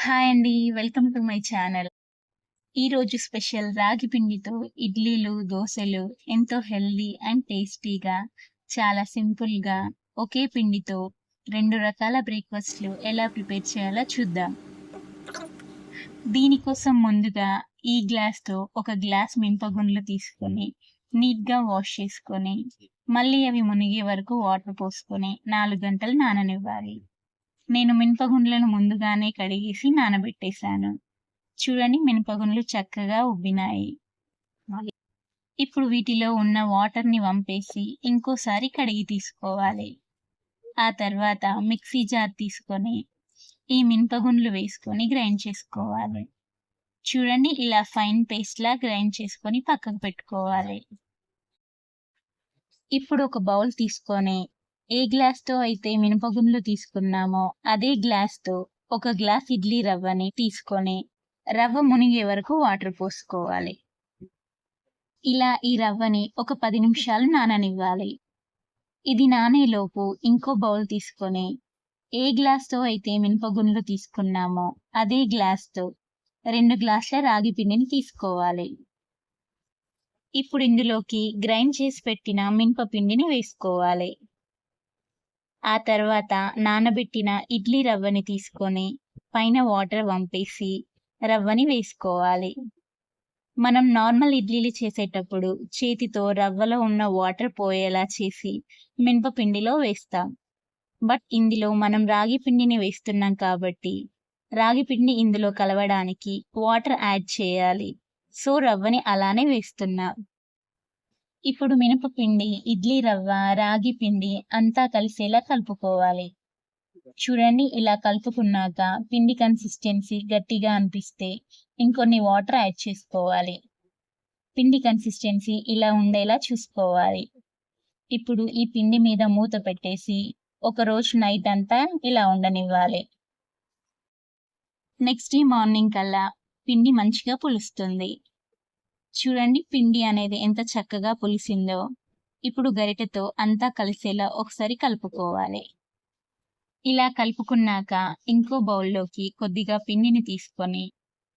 Hi అండి. Welcome to my channel. ఈరోజు special రాగి పిండితో ఇడ్లీలు, దోశలు ఎంతో హెల్దీ అండ్ టేస్టీగా చాలా సింపుల్‌గా ఒకే పిండితో రెండు రకాల బ్రేక్‌ఫాస్ట్‌లు ఎలా ప్రిపేర్ చేయాలో చూద్దాం. దీనికోసం ముందుగా ఈ గ్లాస్‌తో ఒక గ్లాస్ మినపగుండ్లు తీసుకొని నీట్‌గా వాష్ చేసుకొని, మళ్ళీ అవి మునిగే వరకు వాటర్ పోసుకొని నాలుగు గంటలు నాననివ్వాలి. నేను మినపగుండ్లను ముందుగానే కడిగేసి నానబెట్టేశాను. చూడండి మినపగుండ్లు చక్కగా ఉబ్బినాయి. ఇప్పుడు వీటిలో ఉన్న వాటర్‌ని వంపేసి ఇంకోసారి కడిగి తీసుకోవాలి. ఆ తర్వాత మిక్సీ జార్ తీసుకొని ఈ మినపగుండ్లు వేసుకొని గ్రైండ్ చేసుకోవాలి. చూడండి ఇలా ఫైన్ పేస్ట్‌లా గ్రైండ్ చేసుకొని పక్కకు పెట్టుకోవాలి. ఇప్పుడు ఒక బౌల్ తీసుకొని ఏ గ్లాస్తో అయితే మినపగుండ్లు తీసుకున్నామో అదే గ్లాస్తో ఒక గ్లాస్ ఇడ్లీ రవ్వని తీసుకొని రవ్వ మునిగే వరకు వాటర్ పోసుకోవాలి. ఇలా ఈ రవ్వని ఒక పది నిమిషాలు నాననివ్వాలి. ఇది నానేలోపు ఇంకో బౌల్ తీసుకొని ఏ గ్లాస్‌తో అయితే మినపగుండ్లు తీసుకున్నామో అదే గ్లాస్‌తో రెండు గ్లాసుల రాగి పిండిని తీసుకోవాలి. ఇప్పుడు ఇందులోకి గ్రైండ్ చేసి పెట్టిన మినప పిండిని వేసుకోవాలి. ఆ తర్వాత నానబెట్టిన ఇడ్లీ రవ్వని తీసుకొని పైన వాటర్ వంపేసి రవ్వని వేసుకోవాలి. మనం నార్మల్ ఇడ్లీలు చేసేటప్పుడు చేతితో రవ్వలో ఉన్న వాటర్ పోయేలా చేసి మినప పిండిలో వేస్తాం. బట్ ఇందులో మనం రాగి పిండిని వేస్తున్నాం కాబట్టి రాగి పిండి ఇందులో కలవడానికి వాటర్ యాడ్ చేయాలి. సో రవ్వని అలానే వేస్తున్నా. ఇప్పుడు మినపపిండి, ఇడ్లీ రవ్వ, రాగి పిండి అంతా కలిసేలా కలుపుకోవాలి. చూడండి ఇలా కలుపుకున్నాక పిండి కన్సిస్టెన్సీ గట్టిగా అనిపిస్తే ఇంకొన్ని వాటర్ యాడ్ చేసుకోవాలి. పిండి కన్సిస్టెన్సీ ఇలా ఉండేలా చూసుకోవాలి. ఇప్పుడు ఈ పిండి మీద మూత పెట్టేసి ఒక రోజు నైట్ అంతా ఇలా ఉండనివ్వాలి. నెక్స్ట్ డే మార్నింగ్ కల్లా పిండి మంచిగా పులుస్తుంది. చూడండి పిండి అనేది ఎంత చక్కగా పులిసిందో. ఇప్పుడు గరిటెతో అంతా కలిసేలా ఒకసారి కలుపుకోవాలి. ఇలా కలుపుకున్నాక ఇంకో బౌల్‌లోకి కొద్దిగా పిండిని తీసుకొని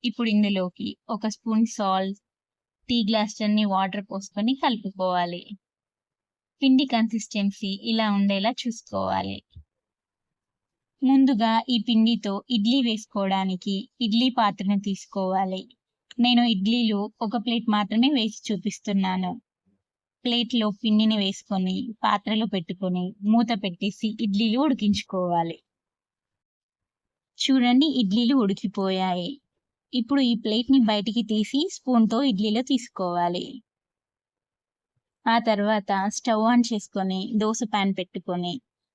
ఇప్పుడు ఇందులోకి ఒక స్పూన్ సాల్ట్, టీ గ్లాసులన్ని వాటర్ పోసుకొని కలుపుకోవాలి. పిండి కన్సిస్టెన్సీ ఇలా ఉండేలా చూసుకోవాలి. ముందుగా ఈ పిండితో ఇడ్లీ వేసుకోవడానికి ఇడ్లీ పాత్రను తీసుకోవాలి. నేను ఇడ్లీలు ఒక ప్లేట్ మాత్రమే వేసి చూపిస్తున్నాను. ప్లేట్‌లో పిండిని వేసుకొని పాత్రలో పెట్టుకొని మూత పెట్టేసి ఇడ్లీలు ఉడికించుకోవాలి. చూడండి ఇడ్లీలు ఉడికిపోయాయి. ఇప్పుడు ఈ ప్లేట్‌ని బయటికి తీసి స్పూన్‌తో ఇడ్లీలో తీసుకోవాలి. ఆ తర్వాత స్టవ్ ఆన్ చేసుకొని దోశ పాన్ పెట్టుకొని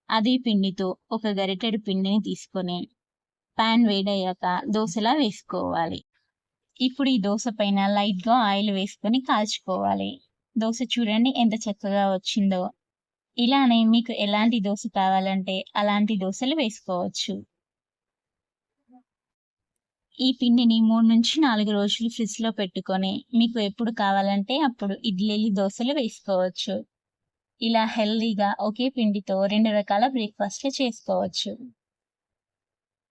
అదే పిండితో ఒక గరిటెడు పిండిని తీసుకొని పాన్ వేడయ్యాక దోసలా వేసుకోవాలి. ఇప్పుడు ఈ దోశ పైన లైట్‌గా ఆయిల్ వేసుకొని కాల్చుకోవాలి. దోశ చూడండి ఎంత చక్కగా వచ్చిందో. ఇలానే మీకు ఎలాంటి దోశ కావాలంటే అలాంటి దోశలు వేసుకోవచ్చు. ఈ పిండిని 3-4 రోజులు ఫ్రిడ్జ్‌లో పెట్టుకొని మీకు ఎప్పుడు కావాలంటే అప్పుడు ఇడ్లీలు, దోశలు వేసుకోవచ్చు. ఇలా హెల్దీగా ఒకే పిండితో రెండు రకాల బ్రేక్‌ఫాస్ట్‌లు చేసుకోవచ్చు.